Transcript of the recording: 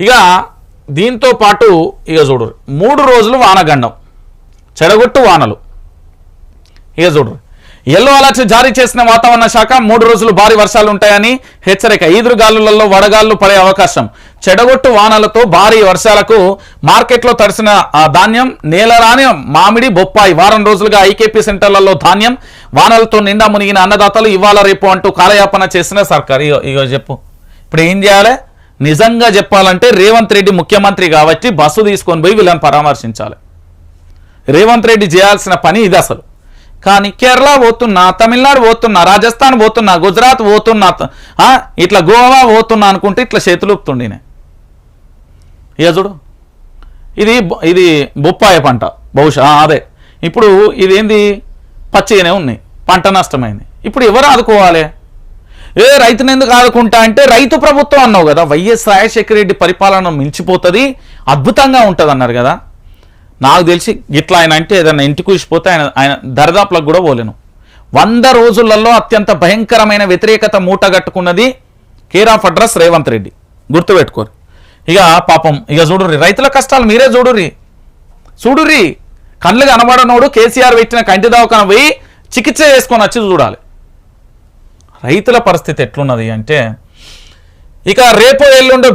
ఇక దీంతో పాటు ఇక చూడు మూడు రోజులు వానగండం చెడగొట్టు వానలు. ఇక చూడు ఎల్లో అలర్ట్ జారీ చేసిన వాతావరణ శాఖ మూడు రోజులు భారీ వర్షాలు ఉంటాయని హెచ్చరిక. ఈదురుగాలులలో వడగాళ్ళు పడే అవకాశం. చెడగొట్టు వానలతో భారీ వర్షాలకు మార్కెట్లో తడిసిన ఆ, ధాన్యం నేలరాని మామిడి బొప్పాయి వారం రోజులుగా ఐకేపీ సెంటర్లలో ధాన్యం వానలతో నిండా మునిగిన అన్నదాతలు ఇవాళ రేపు అంటూ కాలయాపన చేసిన సర్కార్. ఇగో చెప్పు. ఇప్పుడు ఏం చేయాలి? నిజంగా చెప్పాలంటే రేవంత్ రెడ్డి ముఖ్యమంత్రి కాబట్టి బస్సు తీసుకొని పోయి వీళ్ళని పరామర్శించాలి. రేవంత్ రెడ్డి చేయాల్సిన పని ఇది అసలు. కానీ కేరళ పోతున్నా తమిళనాడు పోతున్నా రాజస్థాన్ పోతున్నా గుజరాత్ పోతున్నా ఇట్లా గోవా పోతున్నా అనుకుంటే ఇట్లా చేతులు ఊపుతుండేనే. ఇక చూడు. ఇది ఇది బొప్పాయ పంట. బహుశా అదే. ఇప్పుడు ఇదేంది? పచ్చిగానే ఉన్నాయి. పంట నష్టమైంది. ఇప్పుడు ఎవరు ఆదుకోవాలి? ఏ రైతుని ఎందుకు ఆదుకుంటా అంటే రైతు ప్రభుత్వం అన్నావు కదా వైఎస్ రాజశేఖర రెడ్డి పరిపాలన మించిపోతుంది అద్భుతంగా ఉంటుంది అన్నారు కదా. నాకు తెలిసి ఇట్లా ఆయన అంటే ఏదైనా ఇంటికి కూసిపోతే ఆయన ఆయన దరిదాపులకు కూడా పోలేను. వంద రోజులలో అత్యంత భయంకరమైన వ్యతిరేకత మూటగట్టుకున్నది care of address Revanth Reddy. గుర్తుపెట్టుకోరు. ఇక పాపం ఇక చూడుర్రి రైతుల కష్టాలు మీరే చూడుర్రి. చూడుర్రి కళ్ళు కనబడనోడు కేసీఆర్ పెట్టిన కంటి దవాఖాన పోయి చికిత్స చేసుకొని వచ్చి చూడాలి. రైతుల పరిస్థితి ఎట్లున్నది అంటే ఇక రేపు ఎల్లుండో